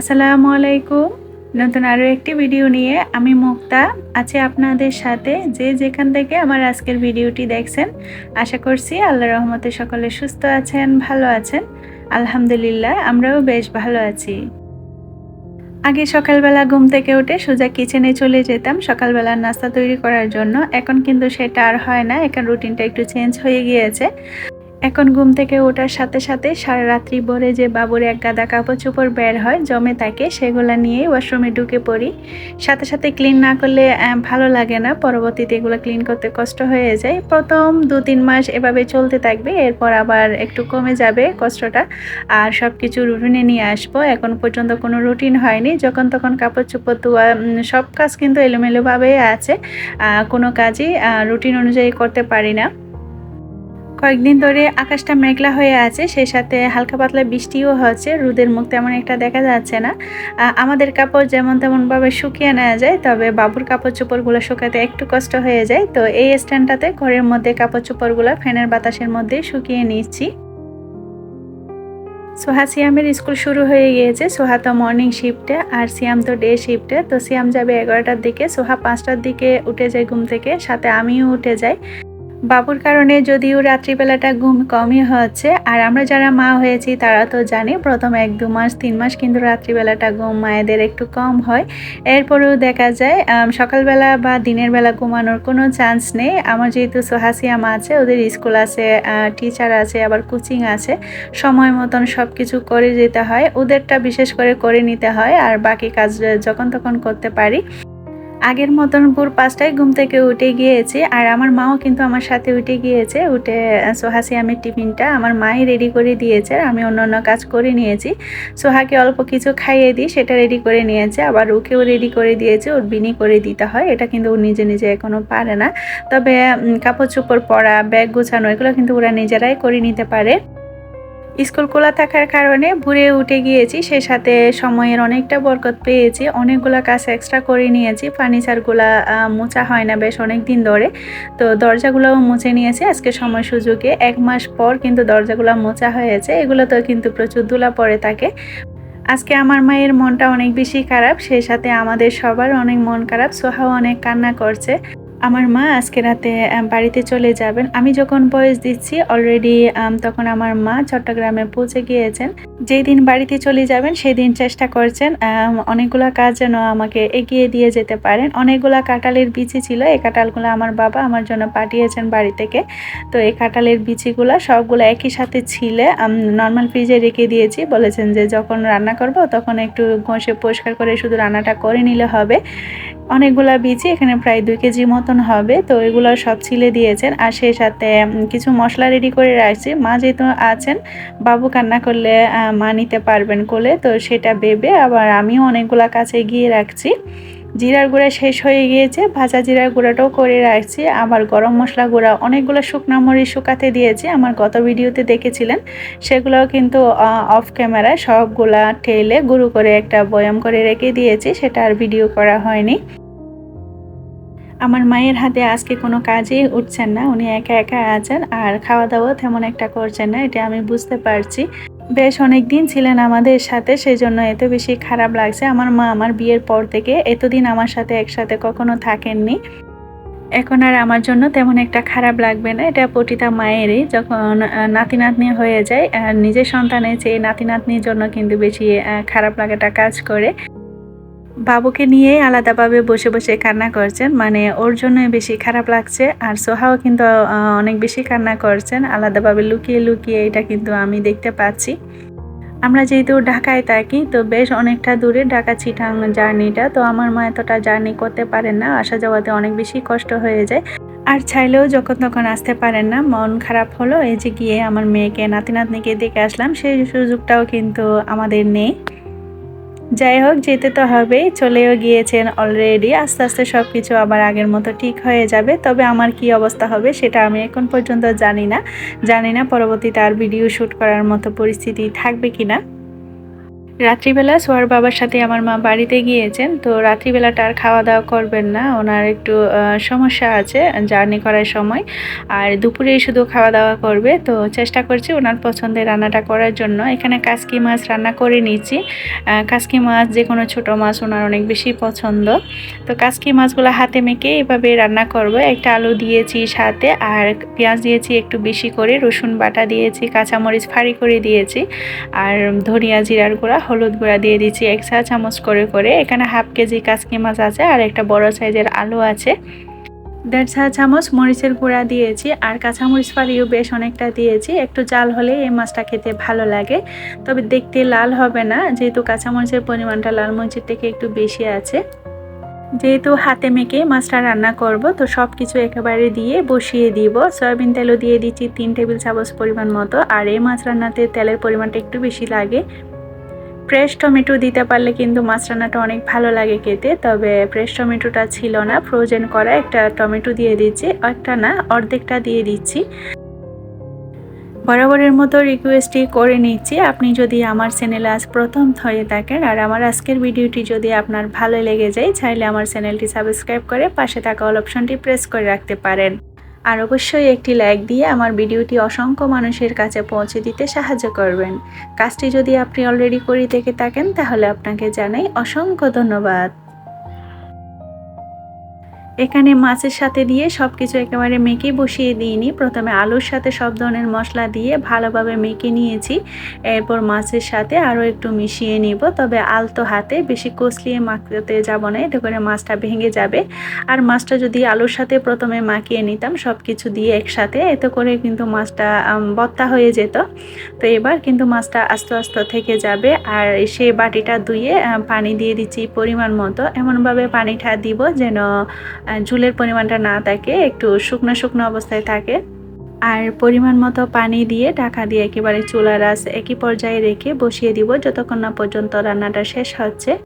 আসসালামু আলাইকুম। নতুন আরও একটি ভিডিও নিয়ে আমি মুক্তা। আছি আপনাদের সাথে। যে যেখান থেকে আমার আজকের ভিডিওটি দেখছেন, আশা করছি আল্লাহ রহমতে সকলে সুস্থ আছেন, ভালো আছেন। আলহামদুলিল্লাহ, আমরাও বেশ ভালো আছি। আগে সকালবেলা ঘুম থেকে উঠে সোজা কিচেনে চলে যেতাম সকালবেলা নাস্তা তৈরি করার জন্য। এখন কিন্তু সেটা আর হয় না, এখন রুটিনটা একটু চেঞ্জ হয়ে গিয়েছে। এখন ঘুম থেকে ওঠার সাথে সাথে সারা রাত্রি ভরে যে বাবুর এক গাদা কাপড় চোপড় বের হয়, জমে থাকে, সেগুলো নিয়ে ওয়াশরুমে ঢুকে পড়ি। সাথে সাথে ক্লিন না করলে ভালো লাগে না। পরবর্তীতে এগুলো ক্লিন করতে কষ্ট হয়ে যায়। প্রথম দু তিন মাস এভাবে চলতে থাকবে, এরপর আবার একটু কমে যাবে কষ্টটা। আর সব কিছু রুটিনে নিয়ে আসব। এখন পর্যন্ত কোনো রুটিন হয়নি। যখন তখন কাপড় চোপড় ধোয়া সব কাজ কিন্তু এলোমেলোভাবে আছে। কোনো কাজই রুটিন অনুযায়ী করতে পারি না। কয়েকদিন ধরে আকাশটা মেঘলা হয়ে আছে, সেই সাথে হালকা পাতলা বৃষ্টিও হচ্ছে, রোদের মুখ তেমন একটা দেখা যাচ্ছে না। আমাদের কাপড় যেমন তেমনভাবে শুকিয়ে নেওয়া যায়, তবে বাবুর কাপড় চোপড়গুলো শুকাতে একটু কষ্ট হয়ে যায়, তো এই স্ট্যান্ডটাতে ঘরের মধ্যে কাপড় চোপড়গুলো ফ্যানের বাতাসের মধ্যে শুকিয়ে নিচ্ছি। সোহা সিয়ামের স্কুল শুরু হয়ে গিয়েছে, সোহা তো মর্নিং শিফটে আর সিয়াম তো ডে শিফটে তো সিয়াম যাবে এগারোটার দিকে, সোহা পাঁচটার দিকে উঠে যায় ঘুম থেকে, সাথে আমিও উঠে যাই। বাবুর কারণে যদিও রাত্রিবেলাটা ঘুম কমই হচ্ছে, আর আমরা যারা মা হয়েছি তারা তো জানি প্রথম এক দু মাস, তিন মাস কিন্তু রাত্রিবেলাটা ঘুম মায়েদের একটু কম হয়। এরপরেও দেখা যায় সকালবেলা বা দিনের বেলা ঘুমানোর কোনো চান্স নেই। আমার যেহেতু সোহাসিয়াম আছে, ওদের স্কুল আছে টিচার আছে, আবার কোচিং আছে, সময় মতন সব কিছু করে যেতে হয়। ওদেরটা বিশেষ করে করে নিতে হয়, আর বাকি কাজ যখন তখন করতে পারি। আগের মতন ভোর পাঁচটায় ঘুম থেকে উঠে গিয়েছি আর আমার মাও কিন্তু আমার সাথে উঠে গিয়েছে। উঠে, সোহাসি আমি টিফিনটা আমার মাই রেডি করে দিয়েছে আমি অন্য অন্য কাজ করে নিয়েছি। সোহাকে অল্প কিছু খাইয়ে দিই, সেটা রেডি করে নিয়েছে। আবার ওকেও রেডি করে দিয়েছে, ওর বিনি করে দিতে হয়। এটা কিন্তু ও নিজে নিজে এখনও পারে না। তবে কাপড় চোপড় পরা, ব্যাগ গোছানো, এগুলো কিন্তু ওরা নিজেরাই করে নিতে পারে। স্কুল খোলা থাকার কারণে ভুরে উঠে গিয়েছি সে সাথে সময়ের অনেকটা বরকত পেয়েছি। অনেকগুলা কাজ এক্সট্রা করে নিয়েছি। ফার্নিচারগুলা মোছা হয় না বেশ অনেক দিন ধরে। তো দরজাগুলোও মুছে নিয়েছি আজকে সময় সুযোগে। এক মাস পর কিন্তু দরজাগুলো মোছা হয়েছে। এগুলো তো কিন্তু প্রচুর ধুলা পড়ে থাকে। আজকে আমার মায়ের মনটা অনেক বেশি খারাপ, সেই সাথে আমাদের সবার অনেক মন খারাপ। সোহাও অনেক কান্না করছে। আমার মা আজকে রাতে বাড়িতে চলে যাবেন। আমি যখন বয়স দিচ্ছি অলরেডি তখন আমার মা চট্টগ্রামে পৌঁছে গিয়েছেন। যেই দিন বাড়িতে চলে যাবেন, সেই দিন চেষ্টা করছেন অনেকগুলো কাজ যেন আমাকে এগিয়ে দিয়ে যেতে পারেন। অনেকগুলা কাঁঠালের বিচি ছিল, এই কাঁঠালগুলো আমার বাবা আমার জন্য পাঠিয়েছেন বাড়ি থেকে। তো এই কাঁঠালের বিচিগুলো সবগুলো একই সাথে ছিলে নর্মাল ফ্রিজে রেখে দিয়েছি। বলেছেন যে যখন রান্না করব, তখন একটু ঘষে পরিষ্কার করে শুধু রান্নাটা করে নিলে হবে। অনেকগুলা বিচি, এখানে প্রায় দুই কেজি মতন হবে। তো এগুলো সব ছিলে দিয়েছেন। আর সেই সাথে কিছু মশলা রেডি করে রাখছি। মা যেহেতু আছেন, বাবু কান্না করলে মা নিতে পারবেন কোলে। তো সেটা বেবে আবার আমিও অনেকগুলা কাছে গিয়ে রাখছি। জিরার গুঁড়া শেষ হয়ে গিয়েছে, ভাজা জিরার গুঁড়াটাও করে রাখছি। আবার গরম মশলা গুঁড়া অনেকগুলো শুকনা মরিচ শুকাতে দিয়েছি, আমার গত ভিডিওতে দেখেছিলেন। সেগুলোও কিন্তু অফ ক্যামেরায় সবগুলা ঠেলে গুঁড়ো করে একটা বয়াম করে রেখে দিয়েছি, সেটা আর ভিডিও করা হয়নি। আমার মায়ের হাতে আজকে কোনো কাজই উঠছেন না, উনি একা একা আছেন, আর খাওয়া দাওয়া তেমন একটা করছেন না, এটা আমি বুঝতে পারছি। বেশ অনেক দিন ছিলেন আমাদের সাথে সেই জন্য এত বেশি খারাপ লাগছে। আমার মা আমার বিয়ের পর থেকে এতদিন আমার সাথে একসাথে কখনো থাকেননি। এখন আর আমার জন্য তেমন একটা খারাপ লাগবে না। এটা পটিতা মায়েরই। যখন নাতি নাতনি হয়ে যায় নিজের সন্তানের চেয়ে নাতি নাতনির জন্য কিন্তু বেশি খারাপ লাগাটা কাজ করে। বাবুকে নিয়ে আলাদাভাবে বসে বসে কান্না করছেন। মানে ওর জন্যই বেশি খারাপ লাগছে। আর সোহাও কিন্তু অনেক বেশি কান্না করছেন। আলাদাভাবে লুকিয়ে লুকিয়ে এটা কিন্তু আমি দেখতে পাচ্ছি। আমরা যেহেতু ঢাকায় থাকি, তো বেশ অনেকটা দূরে ঢাকা চিটাং জার্নিটা। তো আমার মা এতটা জার্নি করতে পারেন না। আসা যাওয়াতে অনেক বেশি কষ্ট হয়ে যায়। আর চাইলেও যখন তখন আসতে পারেন না। মন খারাপ হলো। এই যে গিয়ে আমার মেয়েকে নাতি নাতনিকে দেখে আসলাম। সেই সুযোগটাও কিন্তু আমাদের নেই। যাই হোক, যেতে তো হবেই। চলেও গিয়েছেন অলরেডি আস্তে আস্তে সব কিছু আবার আগের মতো ঠিক হয়ে যাবে। তবে আমার কি অবস্থা হবে সেটা আমি এখন পর্যন্ত জানি না। জানি না পরবর্তীতে আর ভিডিও শ্যুট করার মতো পরিস্থিতি থাকবে কিনা। রাত্রিবেলা সোয়ার বাবার সাথে আমার মা বাড়িতে গিয়েছেন, তো রাত্রিবেলাটা আর খাওয়া দাওয়া করবেন না। ওনার একটু সমস্যা আছে, জার্নি করার সময়। আর দুপুরেই শুধু খাওয়া দাওয়া করবে, তো চেষ্টা করছি ওনার পছন্দের রান্নাটা করার জন্য। এখানে কাসকি মাছ রান্না করে নিচ্ছি। কাসকি মাছ যে কোনো ছোটো মাছ ওনার অনেক বেশি পছন্দ। তো কাসকি মাছগুলো হাতে মেখে এভাবে রান্না করব। একটা আলু দিয়েছি সাথে, আর পেঁয়াজ দিয়েছি একটু বেশি করে, রসুন বাটা দিয়েছি, কাঁচামরিচ ফাড়ি করে দিয়েছি, আর ধনিয়া জিরার গুঁড়া হলুদ গুঁড়া দিয়ে দিচ্ছি, এক চা চামচ করে করে। এখানে হাফ কেজি কাসকি মাছ আছে আর একটা বড় সাইজের আলু আছে। দেড় চা চামচ মরিচের গুঁড়া দিয়েছি আর কাঁচামরিচ ফাড়িও বেশ অনেকটা দিয়েছি। একটু জাল হলে এই মাছটা খেতে ভালো লাগে। তবে দেখতে লাল হবে না, যেহেতু কাঁচামরিচের পরিমাণটা লাল মরিচের থেকে একটু বেশি আছে। যেহেতু হাতে মেখে মাছটা রান্না করব, তো সব কিছু একেবারে দিয়ে বসিয়ে দিব। সয়াবিন তেলও দিয়ে দিচ্ছি তিন টেবিল চামচ পরিমাণ মতো। আর এই মাছ রান্নাতে তেলের পরিমাণটা একটু বেশি লাগে। ফ্রেশ টমেটো দিতে পারলে কিন্তু মাছ রান্নাটা অনেক ভালো লাগে খেতে, তবে ফ্রেশ টমেটোটা ছিল না। ফ্রোজেন করা একটা টমেটো দিয়ে দিচ্ছি, একটা না, অর্ধেকটা দিয়ে দিচ্ছি। বরাবরের মতো রিকোয়েস্টই করে নিচ্ছি। আপনি যদি আমার চ্যানেলে আজ প্রথম হয়ে থাকেন, আর আমার আজকের ভিডিওটি যদি আপনার ভালো লেগে যায়, চাইলে আমার চ্যানেলটি সাবস্ক্রাইব করে পাশে থাকা অল অপশনটি প্রেস করে রাখতে পারেন। আর অবশ্যই একটি লাইক দিয়ে আমার ভিডিওটি অসংখ্য মানুষের কাছে পৌঁছে দিতে সাহায্য করবেন। কাজটি যদি আপনি অলরেডি করে থেকে থাকেন, তাহলে আপনাকে জানাই অসংখ্য ধন্যবাদ। এখানে মাছের সাথে দিয়ে সব কিছু একেবারে মেখে বসিয়ে দিইনি। প্রথমে আলুর সাথে সব ধরনের মশলা দিয়ে ভালোভাবে মেখে নিয়েছি। এরপর মাছের সাথে আরও একটু মিশিয়ে নিব। তবে আলতো হাতে বেশি কষলিয়ে মাখতে যাব না, এতে করে মাছটা ভেঙে যাবে। আর মাছটা যদি আলুর সাথে প্রথমে মাখিয়ে নিতাম সব কিছু দিয়ে একসাথে, এতে করে কিন্তু মাছটা বত্তা হয়ে যেত। তো এবার কিন্তু মাছটা আস্তে আস্তে থেকে যাবে। আর সেই বাটিটা ধুয়ে পানি দিয়ে দিচ্ছি পরিমাণ মতো। এমনভাবে পানিটা দিব যেন ঝুলের পরিমাণটা না থাকে, একটু শুকনো শুকনো অবস্থায় থাকে। আর পরিমাণ মতো পানি দিয়ে ঢাকা দিয়ে একেবারে চুলা রাস একই পর্যায়ে রেখে বসিয়ে দিব, যতক্ষণ না পর্যন্ত রান্নাটা শেষ হচ্ছে।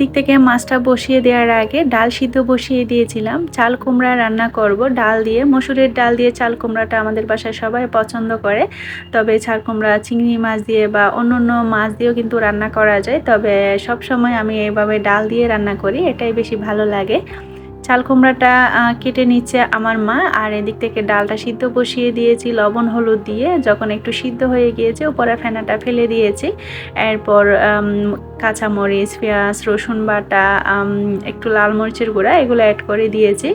একদিক থেকে মাছটা বসিয়ে দেওয়ার আগে ডাল সিদ্ধ বসিয়ে দিয়েছিলাম। চাল কুমড়া রান্না করব। ডাল দিয়ে, মসুরের ডাল দিয়ে চাল কুমড়াটা আমাদের বাসায় সবাই পছন্দ করে। তবে চাল কুমড়া, চিংড়ি মাছ দিয়ে বা অন্য অন্য মাছ দিয়েও কিন্তু রান্না করা যায়। তবে সব সময় আমি এইভাবে ডাল দিয়ে রান্না করি, এটাই বেশি ভালো লাগে। চাল কুমড়াটা কেটে নিচ্ছে আমার মা, আর এদিক থেকে ডালটা সিদ্ধ বসিয়ে দিয়েছি, লবণ হলুদ দিয়ে, যখন একটু সিদ্ধ হয়ে গিয়েছে, উপরে ফেনাটা ফেলে দিয়েছি। এরপর কাঁচামরিচ, পেঁয়াজ, রসুন বাটা একটু লাল মরিচের গুঁড়া, এগুলো অ্যাড করে দিয়েছি।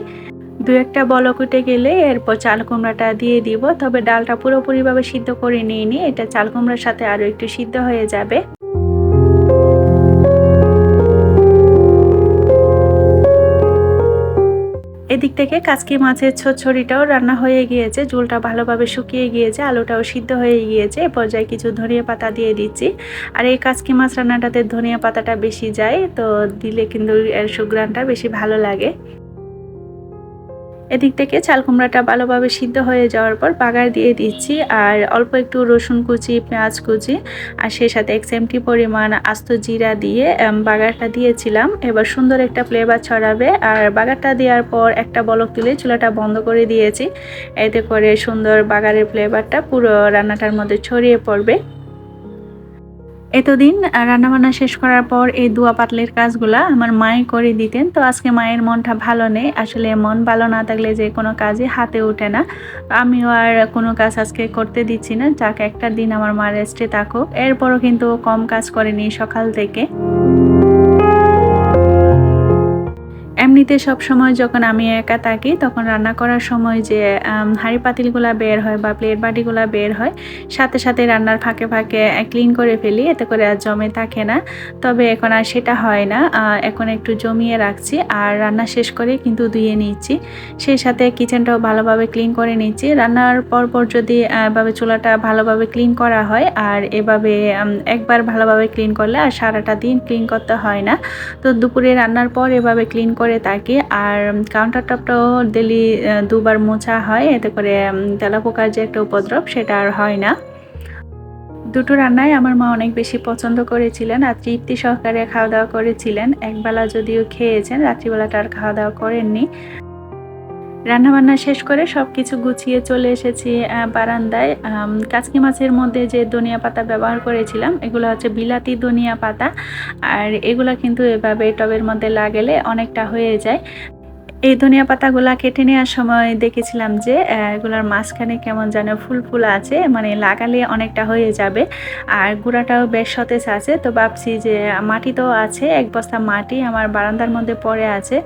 দু একটা বলক উঠে গেলে এরপর চাল কুমড়াটা দিয়ে দিব, তবে ডালটা পুরোপুরিভাবে সিদ্ধ করে নিয়ে এটা চাল কুমড়ার সাথে আরও একটু সিদ্ধ হয়ে যাবে। এদিক থেকে কাজকি মাছের ছড়িটাও রান্না হয়ে গিয়েছে, ঝোলটা ভালোভাবে শুকিয়ে গিয়েছে, আলুটাও সিদ্ধ হয়ে গিয়েছে, এ পর্যায়ে কিছু ধনিয়া পাতা দিয়ে দিচ্ছি। আর এই কাজকি মাছ রান্নাটাতে ধনিয়া পাতাটা বেশি যায়, তো দিলে কিন্তু এর সুগ্রানটা বেশি ভালো লাগে। এদিক থেকে চাল কুমড়াটা ভালোভাবে সিদ্ধ হয়ে যাওয়ার পর বাগার দিয়ে দিচ্ছি, আর অল্প একটু রসুন কুচি, পেঁয়াজ কুচি, আর সেই সাথে এক সেমটি পরিমাণ আস্ত জিরা দিয়ে বাগারটা দিয়েছিলাম। এবার সুন্দর একটা ফ্লেভার ছড়াবে, আর বাগারটা দেওয়ার পর একটা বলক তুলে চুলাটা বন্ধ করে দিয়েছি। এতে করে সুন্দর বাগারের ফ্লেভারটা পুরো রান্নাটার মধ্যে ছড়িয়ে পড়বে। এতদিন রান্নাবান্না শেষ করার পর এই দুয়া পাতলের কাজগুলা আমার মাই করে দিতেন, তো আজকে মায়ের মনটা ভালো নেই। আসলে মন ভালো না থাকলে যে কোনো কাজই হাতে ওঠে না। আমিও আর কোনো কাজ আজকে করতে দিচ্ছি না, যাকে একটা দিন আমার মা রেস্টে থাকুক। এরপরও কিন্তু কম কাজ করেনি সকাল থেকে। এমনিতে সব সময় যখন আমি একা থাকি, তখন রান্না করার সময় যে হাঁড়ি পাতিলগুলো বের হয় বা প্লেট বাটিগুলো বের হয়, সাথে সাথে রান্নার ফাঁকে ফাঁকে ক্লিন করে ফেলি, এতে করে আর জমে থাকে না। তবে এখন আর সেটা হয় না। এখন একটু জমিয়ে রাখছি আর রান্না শেষ করে কিন্তু ধুয়ে নিচ্ছি। সেই সাথে কিচেনটাও ভালোভাবে ক্লিন করে নিচ্ছি। রান্নার পর পর যদি এভাবে চুলাটা ভালোভাবে ক্লিন করা হয় আর এভাবে একবার ভালোভাবে ক্লিন করলে আর সারাটা দিন ক্লিন করতে হয় না। তো দুপুরে রান্নার পর এভাবে ক্লিন করে থাকি আর কাউন্টার টপটাও ডেলি দুবার মোছা হয়। এতে করে তেলাপোকার যে একটা উপদ্রব, সেটা আর হয় না। দুটো রান্নাই আমার মা অনেক বেশি পছন্দ করেছিলেন। আর তৃপ্তি সহকারে খাওয়া দাওয়া করেছিলেন। একবেলা যদিও খেয়েছেন, রাত্রিবেলাটা আর খাওয়া দাওয়া করেননি। রান্নাবান্না শেষ করে সব কিছু গুছিয়ে চলে এসেছি বারান্দায়। কাচকি মাছের মধ্যে যে ধনিয়া পাতা ব্যবহার করেছিলাম, এগুলো হচ্ছে বিলাতি ধনিয়া পাতা। আর এগুলো কিন্তু এভাবে টবের মধ্যে লাগালে অনেকটা হয়ে যায়। এই ধনিয়া পাতাগুলা কেটে নেওয়ার সময় দেখেছিলাম যে এগুলোর মাঝখানে কেমন যেন ফুল ফুল আছে মানে লাগালে অনেকটা হয়ে যাবে। আর গুঁড়াটাও বেশ সতেজ আছে, তো ভাবছি যে মাটি তো আছে, এক বস্তা মাটি আমার বারান্দার মধ্যে পড়ে আছে।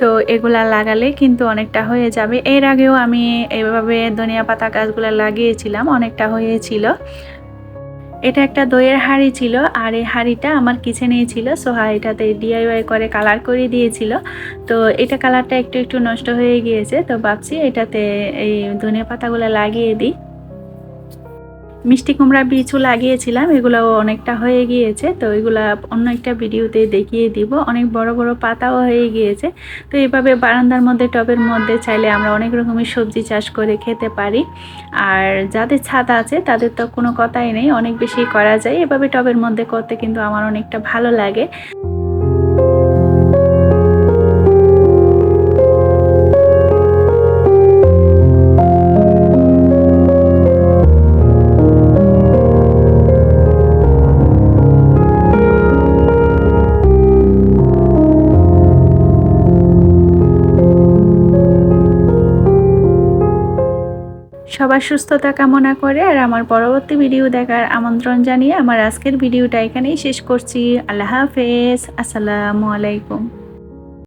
তো এগুলা লাগালে কিন্তু অনেকটা হয়ে যাবে। এর আগেও আমি এভাবে ধনিয়া পাতা গাছগুলো লাগিয়েছিলাম, অনেকটা হয়েছিল এটা একটা দইয়ের হাঁড়ি ছিল আর এই হাঁড়িটা আমার কিচেনেই ছিল, সো হাঁড়িটাতে ডিআইওয়াই করে কালার করে দিয়েছিল। তো এটা কালারটা একটু একটু নষ্ট হয়ে গিয়েছে, তো ভাবছি এটাতে এই ধনিয়া পাতাগুলো লাগিয়ে দিই। মিষ্টি কুমড়া বীজও লাগিয়েছিলাম এগুলো অনেকটা হয়ে গিয়েছে, তো এগুলা অন্য একটা ভিডিওতে দেখিয়ে দিব। অনেক বড় বড় পাতাও হয়ে গিয়েছে, তো এভাবে বারান্দার মধ্যে, টবের মধ্যে চাইলে আমরা অনেক রকমের সবজি চাষ করে খেতে পারি। আর যাদের ছাদ আছে, তাদের তো কোনো কথাই নেই, অনেক বেশি করা যায়। এভাবে টবের মধ্যে করতে কিন্তু আমার অনেকটা ভালো লাগে। সবার সুস্থতা কামনা করে আর আমার পরবর্তী ভিডিও দেখার আমন্ত্রণ জানিয়ে আমার আজকের ভিডিওটা এখানেই শেষ করছি। আল্লাহ হাফেজ। আসসালামু আলাইকুম।